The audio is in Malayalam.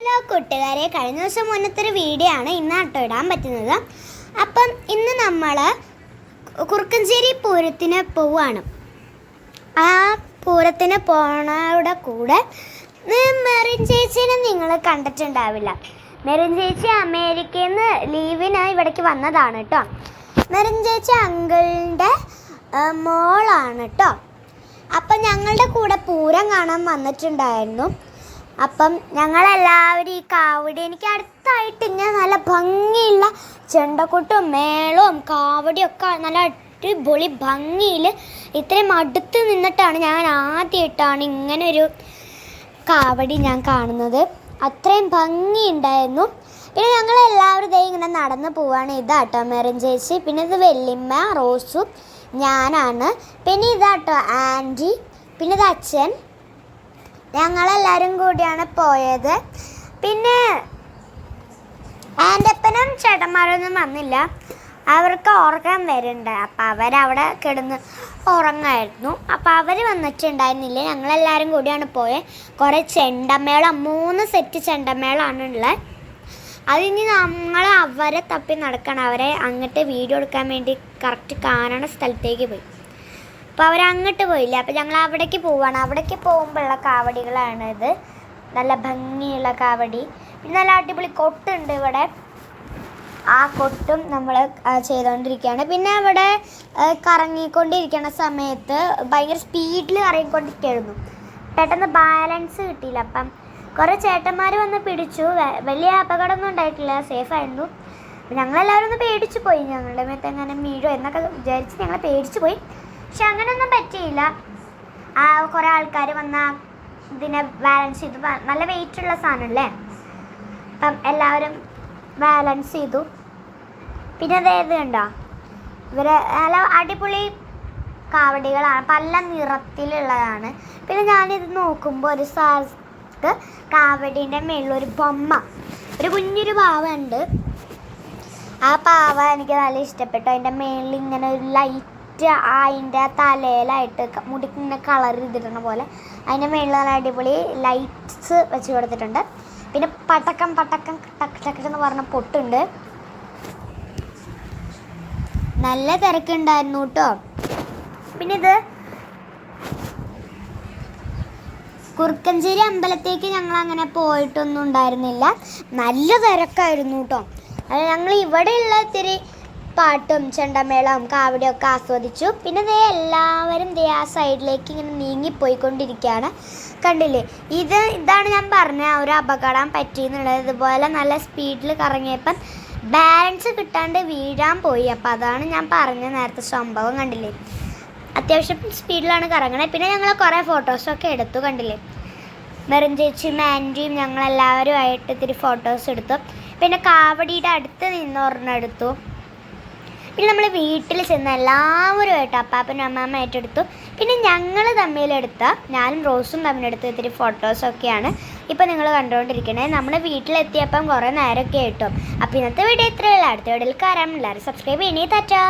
ഹലോ കൂട്ടുകാരെ കഴിഞ്ഞ ദിവസം മുന്നത്തെ ഒരു വീഡിയോ ആണ് ഇന്ന് ഇടാൻ പറ്റുന്നത്. അപ്പം ഇന്ന് നമ്മൾ കുറുക്കഞ്ചേരി പൂരത്തിന് പോവാണ്. ആ പൂരത്തിന് പോണയുടെ കൂടെ മെറിൻ ചേച്ചീനെ നിങ്ങൾ കണ്ടിട്ടുണ്ടാവില്ല. മെറിൻ ചേച്ചി അമേരിക്കയിൽ നിന്ന് ലീവിനായി ഇവിടേക്ക് വന്നതാണ് കേട്ടോ മെറിൻ ചേച്ചി അങ്കിളിന്റെ മോളാണ് കേട്ടോ അപ്പം ഞങ്ങളുടെ കൂടെ പൂരം കാണാൻ വന്നിട്ടുണ്ടായിരുന്നു. അപ്പം ഞങ്ങളെല്ലാവരും ഈ കാവടി എനിക്ക് അടുത്തായിട്ട് ഇങ്ങനെ നല്ല ഭംഗിയുള്ള ചെണ്ടക്കൊട്ടും മേളവും കാവടിയും ഒക്കെ നല്ല അടിപൊളി ഭംഗിയിൽ ഇത്രയും അടുത്ത് നിന്നിട്ടാണ് ഞാൻ ആദ്യമായിട്ടാണ് ഇങ്ങനെ ഒരു കാവടി ഞാൻ കാണുന്നത്. അത്രയും ഭംഗിയുണ്ടായിരുന്നു. പിന്നെ ഞങ്ങൾ എല്ലാവരും ഇതേ ഇങ്ങനെ നടന്നു പോവാണ്. ഇതാട്ടോ മെറിൻ ചേച്ചി പിന്നെ ഇത് വെല്ലിമ്മ റോസു ഞാനാണ്. പിന്നെ ഇതാട്ടോ ആന്റി പിന്നെ ഇത് അച്ഛൻ. ഞങ്ങളെല്ലാവരും കൂടിയാണ് പോയത്. പിന്നെ ആന്റപ്പനും ചേട്ടന്മാരൊന്നും വന്നില്ല. അവർക്ക് ഉറക്കം വരുന്നുണ്ട്. അപ്പം അവരവിടെ കിടന്ന് ഉറങ്ങായിരുന്നു. അപ്പം അവർ വന്നിട്ടുണ്ടായിരുന്നില്ല. ഞങ്ങളെല്ലാവരും കൂടിയാണ് പോയത് കുറേ ചെണ്ടമേള മൂന്ന് സെറ്റ് ചെണ്ടമേളാണ് ഉള്ളത് അതിന് നമ്മൾ അവരെ തപ്പി നടക്കണം. അവരെ അങ്ങോട്ട് വീഡിയോ എടുക്കാൻ വേണ്ടി കറക്റ്റ് കാണണ സ്ഥലത്തേക്ക് പോയി. അപ്പോൾ അവർ അങ്ങോട്ട് പോയില്ല? അപ്പോൾ ഞങ്ങൾ അവിടേക്ക് പോവാണ്. അവിടേക്ക് പോകുമ്പോഴുള്ള കാവടികളാണ് ഇത്. നല്ല ഭംഗിയുള്ള കാവടി. പിന്നെ നല്ല അടിപൊളി കൊട്ടുണ്ട് ഇവിടെ. ആ കൊട്ടും നമ്മൾ ചെയ്തുകൊണ്ടിരിക്കുകയാണ് പിന്നെ അവിടെ കറങ്ങിക്കൊണ്ടിരിക്കുന്ന സമയത്ത് ഭയങ്കര സ്പീഡിൽ കറങ്ങിക്കൊണ്ടിരിക്കുകയായിരുന്നു പെട്ടെന്ന് ബാലൻസ് കിട്ടിയില്ല. അപ്പം കുറേ ചേട്ടന്മാർ വന്ന് പിടിച്ചു. വലിയ അപകടമൊന്നും ഉണ്ടായിട്ടില്ല. സേഫ് ആയിരുന്നു. ഞങ്ങളെല്ലാവരും ഒന്ന് പേടിച്ചു പോയി. ഞങ്ങളുടെ മേത്ത് എങ്ങനെ വീഴോ എന്നൊക്കെ വിചാരിച്ച് ഞങ്ങൾ പേടിച്ചു പോയി. പക്ഷെ അങ്ങനെയൊന്നും പറ്റിയില്ല. ആ കുറേ ആൾക്കാർ വന്ന ഇതിനെ ബാലൻസ് ചെയ്തു നല്ല വെയിറ്റ് ഉള്ള സാധനമല്ലേ അപ്പം എല്ലാവരും ബാലൻസ് ചെയ്തു. പിന്നെ അതായത് കണ്ടോ? ഇവരെ നല്ല അടിപൊളി കാവടികളാണ്. പല നിറത്തിലുള്ളതാണ്. പിന്നെ ഞാനിത് നോക്കുമ്പോൾ ഒരു സ്ഥലത്ത് കാവടീന്റെ മേളിലൊരു ബൊമ്മ. ഒരു കുഞ്ഞൊരു പാവ ഉണ്ട് ആ പാവ എനിക്ക് നല്ല ഇഷ്ടപ്പെട്ടു. അതിന്റെ മേളിൽ ഇങ്ങനെ ഒരു ലൈറ്റ് അതിന്റെ തലയിലായിട്ട് മുടിക്ക് ഇങ്ങനെ കളർ ചെയ്തിട്ടുള്ള പോലെ. അതിന്റെ മേളിൽ നല്ല അടിപൊളി ലൈറ്റ്സ് വെച്ച് കൊടുത്തിട്ടുണ്ട്. പിന്നെ പടക്കം പടക്കം ടക്ക് ടക്ക് എന്ന് പറഞ്ഞ പൊട്ടുണ്ട്. നല്ല തിരക്കുണ്ടായിരുന്നു കേട്ടോ പിന്നെ ഇത് കുറുക്കഞ്ചേരി അമ്പലത്തേക്ക് ഞങ്ങൾ അങ്ങനെ പോയിട്ടൊന്നും ഉണ്ടായിരുന്നില്ല. നല്ല തിരക്കായിരുന്നു കേട്ടോ അത് ഞങ്ങൾ ഇവിടെയുള്ള ഇത്തിരി പാട്ടും ചെണ്ടമേളവും കാവടിയൊക്കെ ആസ്വദിച്ചു. പിന്നെ ദേ എല്ലാവരും ദേ ആ സൈഡിലേക്ക് ഇങ്ങനെ നീങ്ങിപ്പോയിക്കൊണ്ടിരിക്കുകയാണ് കണ്ടില്ലേ? ഇത് ഇതാണ് ഞാൻ പറഞ്ഞ ഒരു അപകടം പറ്റിയെന്നുള്ളത്. ഇതുപോലെ നല്ല സ്പീഡിൽ കറങ്ങിയപ്പം ബാലൻസ് കിട്ടാണ്ട് വീഴാൻ പോയി. അപ്പം അതാണ് ഞാൻ പറഞ്ഞ നേരത്തെ സംഭവം കണ്ടില്ലേ? അത്യാവശ്യം സ്പീഡിലാണ് കറങ്ങണേ. പിന്നെ ഞങ്ങൾ കുറേ ഫോട്ടോസൊക്കെ എടുത്തു കണ്ടില്ലേ? മെറിൻ ചേച്ചിയും ആന്റിയും ഞങ്ങളെല്ലാവരും ആയിട്ട് ഇത്തിരി ഫോട്ടോസ് എടുത്തു. പിന്നെ കാവടിയുടെ അടുത്ത് നിന്ന് ഒരെണ്ണം എടുത്തു. പിന്നെ നമ്മൾ വീട്ടിൽ ചെന്ന് എല്ലാവരുമായിട്ട് അപ്പാപ്പനും അമ്മാമ്മ ഏറ്റെടുത്തു. പിന്നെ ഞങ്ങൾ തമ്മിലെടുത്ത ഞാനും റോസും തമ്മിലെടുത്ത ഇത്തിരി ഫോട്ടോസൊക്കെയാണ് ഇപ്പം നിങ്ങൾ കണ്ടുകൊണ്ടിരിക്കണേ. നമ്മുടെ വീട്ടിലെത്തിയപ്പം കുറേ നേരമൊക്കെ ആയിട്ടും. അപ്പോൾ ഇന്നത്തെ വീഡിയോ ഇത്രയല്ല അടുത്ത വീഡിയോയിൽ കയറാൻ എല്ലാവരും സബ്സ്ക്രൈബ് ചെയ്യണേ തറ്റാ